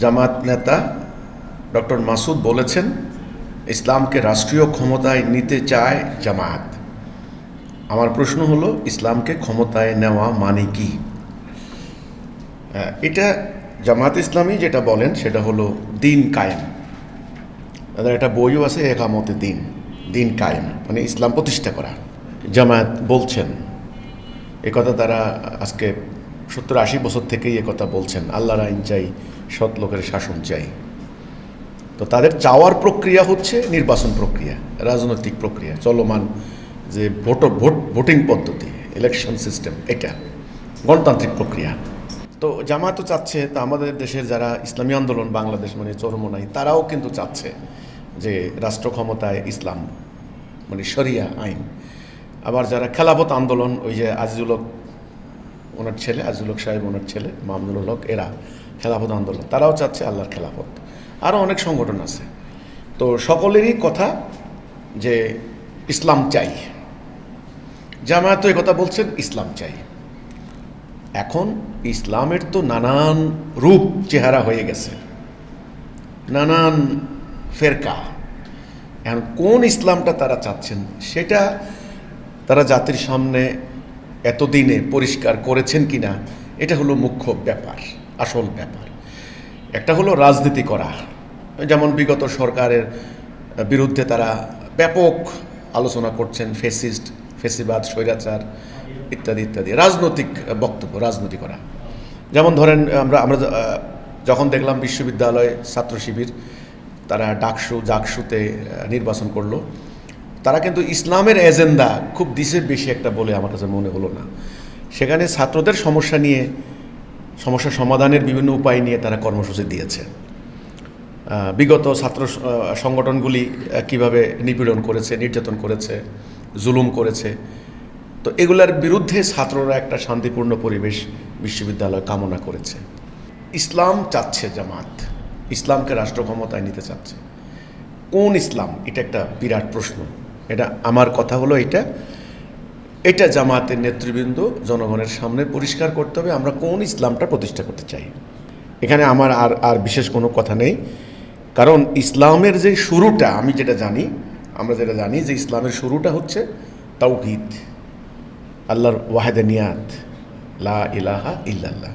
জামাত নেতা ডক্টর মাসুদ বলেছেন, ইসলামকে রাষ্ট্রীয় ক্ষমতায় নিতে চায় জামাত। আমার প্রশ্ন হলো, ইসলামকে ক্ষমতায় নেওয়া মানে কি? এটা জামাত ইসলামী যেটা বলেন, সেটা হলো দিন কায়েম। তাদের একটা বইও আছে, একামতে দিন দিন কায়েম মানে ইসলাম প্রতিষ্ঠা করা। জামায়াত বলছেন। এ কথা তারা আজকে সত্তর আশি বছর থেকেই কথা বলছেন, আল্লাহর আইন চাই, সৎ লোকের শাসন চাই। তো তাদের চাওয়ার প্রক্রিয়া হচ্ছে নির্বাচন প্রক্রিয়া, রাজনৈতিক প্রক্রিয়া, চলমান যে ভোট ভোট, ভোটিং পদ্ধতি ইলেকশন সিস্টেম এটা গণতান্ত্রিক প্রক্রিয়া। তো জামায়াতও চাচ্ছে, তা আমাদের দেশের যারা ইসলামী আন্দোলন, বাংলাদেশ মানে চরমনাই তারাও কিন্তু চাচ্ছে যে রাষ্ট্র ক্ষমতায় ইসলাম মানে শরিয়া আইন। আবার যারা খেলাফত আন্দোলন, ওই যে আজিজুল ওনার ছেলে, আজিজুল হক সাহেব ওনার ছেলে মামদুল হক, এরা খেলাফত আন্দোলন। তারাও চাচ্ছে আল্লাহর খেলাফত। আরও অনেক সংগঠন আছে। তো সকলেরই কথা যে ইসলাম চাই। জামায়াত এই কথা বলছেন, ইসলাম চাই। এখন ইসলামের তো নানান রূপ, চেহারা হয়ে গেছে। নানান ফেরকা। এখন কোন ইসলামটা তারা চাচ্ছেন, সেটা তারা জাতির সামনে এতদিনে পরিষ্কার করেছেন কিনা এটা হলো মুখ্য ব্যাপার, আসল ব্যাপার। একটা হলো রাজনীতি করা। যেমন বিগত সরকারের বিরুদ্ধে তারা ব্যাপক আলোচনা করছেন, ফেসিস্ট, ফেসিবাদ, স্বৈরাচার ইত্যাদি ইত্যাদি। রাজনৈতিক বক্তব্য, রাজনীতি করা। যেমন ধরেন আমরা আমরা যখন দেখলাম বিশ্ববিদ্যালয় ছাত্র শিবির, তারা ডাকসু জাকসুতে নির্বাচন করল। তারা কিন্তু ইসলামের এজেন্ডা খুব দিশের বেশি একটা বলে আমার কাছে মনে হলো না। সেখানে ছাত্রদের সমস্যা নিয়ে, সমস্যা সমাধানের বিভিন্ন উপায় নিয়ে তারা কর্মসূচি দিয়েছে। বিগত ছাত্র সংগঠনগুলি কীভাবে নিপীড়ন করেছে, নির্যাতন করেছে, জুলুম করেছে, তো এগুলার বিরুদ্ধে ছাত্ররা একটা শান্তিপূর্ণ পরিবেশ বিশ্ববিদ্যালয় কামনা করেছে। ইসলাম চাচ্ছে জামাত। ইসলামকে রাষ্ট্র ক্ষমতায় নিতে চাচ্ছে। কোন ইসলাম? এটা একটা বিরাট প্রশ্ন। এটা আমার কথা হলো এটা এটা জামাতের নেতৃবৃন্দ জনগণের সামনে পরিষ্কার করতে হবে, আমরা কোন ইসলামটা প্রতিষ্ঠা করতে চাই। এখানে আমার আর আর বিশেষ কোনো কথা নেই। কারণ ইসলামের যে শুরুটা, আমি যেটা জানি, আমরা যেটা জানি যে ইসলামের শুরুটা হচ্ছে তাওহিদ, আল্লাহর ওয়াহেদানিয়াত লা ইলাহা ইল্লাল্লাহ।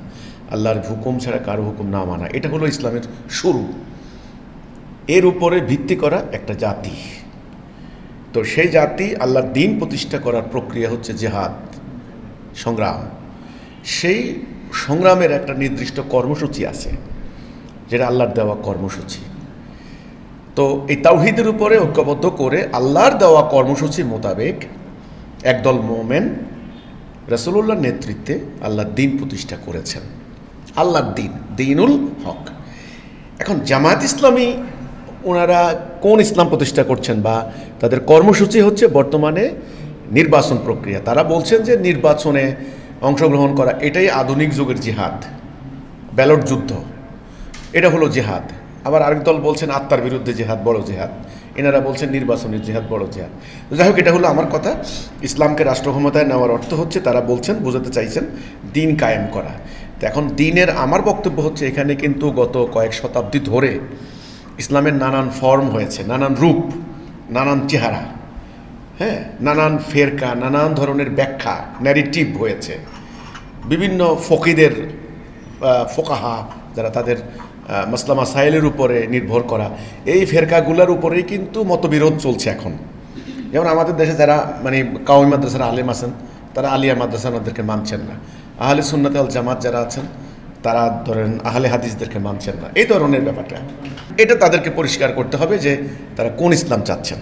আল্লাহর হুকুম ছাড়া কারও হুকুম না মানা, এটা হলো ইসলামের শুরু। এর উপরে ভিত্তি করা একটা জাতি। তো সেই জাতি আল্লাহর দিন প্রতিষ্ঠা করার প্রক্রিয়া হচ্ছে জেহাদ, সংগ্রাম। সেই সংগ্রামের একটা নির্দিষ্ট কর্মসূচি আছে, যেটা আল্লাহর দেওয়া কর্মসূচি। তো এই তাওহিদের উপরে ঐক্যবদ্ধ করে আল্লাহর দেওয়া কর্মসূচি মোতাবেক একদল মোমেন রসুল্লাহর নেতৃত্বে আল্লাহর দিন প্রতিষ্ঠা করেছেন। আল্লাহর দিন, দিনুল হক। এখন জামায়াত ইসলামী ওনারা কোন ইসলাম প্রতিষ্ঠা করছেন বা তাদের কর্মসূচি হচ্ছে বর্তমানে নির্বাচন প্রক্রিয়া। তারা বলছেন যে নির্বাচনে অংশগ্রহণ করা এটাই আধুনিক যুগের জিহাদ, ব্যালট যুদ্ধ। এটা হলো জেহাদ। আবার আরেক দল বলছেন আত্মার বিরুদ্ধে জেহাদ, বড় জেহাদ। এনারা বলছেন নির্বাচনের জেহাদ, বড় জেহাদ। যাই হোক, এটা হলো আমার কথা। ইসলামকে রাষ্ট্র ক্ষমতায় নেওয়ার অর্থ হচ্ছে তারা বলছেন, বোঝাতে চাইছেন, দিন কায়েম করা। তো এখন দিনের আমার বক্তব্য হচ্ছে, এখানে কিন্তু গত কয়েক শতাব্দী ধরে ইসলামের নানান ফর্ম হয়েছে, নানান রূপ। নানান চেহারা হ্যাঁ? নানান ফেরকা নানান ধরনের ব্যাখ্যা ন্যারেটিভ হয়েছে। বিভিন্ন ফকিদের ফোকাহা যারা তাদের আহ, মাসলা মাসাইলের উপরে নির্ভর করা এই ফেরকাগুলোর উপরেই কিন্তু মতবিরোধ চলছে এখন। যেমন আমাদের দেশে যারা মানে কাউমি মাদ্রাসার আলেম আছেন তারা আলিয়া মাদ্রাসা ওনাদেরকে মানছেন না। আহলে সুন্নাত আল জামাত যারা আছেন তারা ধরেন আহলে হাদিসদেরকে মানছেন না। এই ধরনের ব্যাপারটা। এটা তাদেরকে পরিষ্কার করতে হবে যে তারা কোন ইসলাম চাচ্ছেন।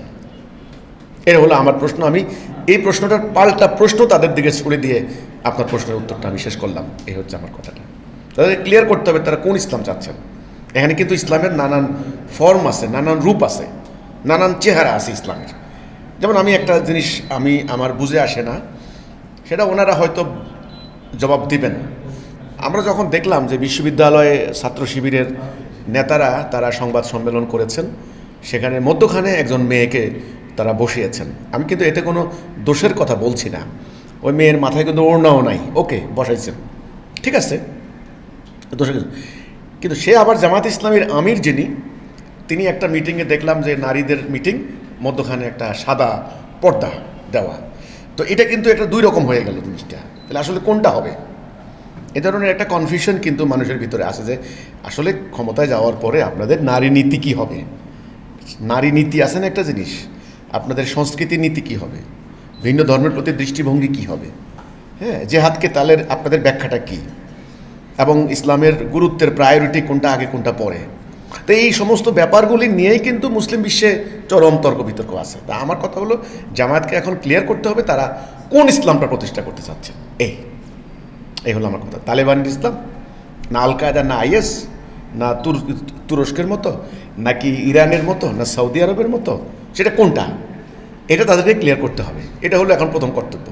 এটা হলো আমার প্রশ্ন। আমি এই প্রশ্নটার পাল্টা প্রশ্ন তাদের দিকে ছুড়ে দিয়ে আপনার প্রশ্নের উত্তরটা আমি শেষ করলাম। এই হচ্ছে আমার কথাটা। তাদের ক্লিয়ার করতে হবে তারা কোন ইসলাম চাচ্ছেন। এখানে কিন্তু ইসলামের নানান ফর্ম আছে, নানান রূপ আছে, নানান চেহারা আছে ইসলামের। যেমন আমি একটা জিনিস, আমি, আমার বুঝে আসে না, সেটা ওনারা হয়তো জবাব দিবেন আমরা যখন দেখলাম যে বিশ্ববিদ্যালয়ে ছাত্র শিবিরের নেতারা তারা সংবাদ সম্মেলন করেছেন, সেখানে মধ্যখানে একজন মেয়েকে তারা বসিয়েছেন। আমি কিন্তু এতে কোনো দোষের কথা বলছি না। ওই মেয়ের মাথায় কিন্তু ওড়নাও নাই। ওকে, বসাইছেন। ঠিক আছে? দোষের কিন্তু সে আবার জামাত ইসলামের আমির যিনি, তিনি একটা মিটিংয়ে দেখলাম যে নারীদের মিটিং, মধ্যখানে একটা সাদা পর্দা দেওয়া। তো এটা কিন্তু একটা দুই রকম হয়ে গেল জিনিসটা। তাহলে আসলে কোনটা হবে? এ ধরনের একটা কনফিউশন কিন্তু মানুষের ভিতরে আসে যে আসলে ক্ষমতায় যাওয়ার পরে আপনাদের নারী নীতি কী হবে? নারী নীতি আছে না একটা জিনিস? আপনাদের সংস্কৃতি নীতি কী হবে? ভিন্ন ধর্মের প্রতি দৃষ্টিভঙ্গি কী হবে? হ্যাঁ জেহাদকে তালের আপনাদের ব্যাখ্যাটা কী? এবং ইসলামের গুরুত্বের প্রায়োরিটি কোনটা, আগে কোনটা পরে? তো এই সমস্ত ব্যাপারগুলি নিয়েই কিন্তু মুসলিম বিশ্বে চরম তর্ক বিতর্ক আছে। তা আমার কথা হলো, জামায়াতকে এখন ক্লিয়ার করতে হবে তারা কোন ইসলামটা প্রতিষ্ঠা করতে চাচ্ছেন এই। এই হলো আমার কথা। তালেবান ইসলাম, না আল কায়দা না আইএস, না তুরস্কের মতো, নাকি ইরানের মতো, না সৌদি আরবের মতো, সেটা কোনটা? এটা তাদেরকে ক্লিয়ার করতে হবে। এটা হলো এখন প্রথম কর্তব্য।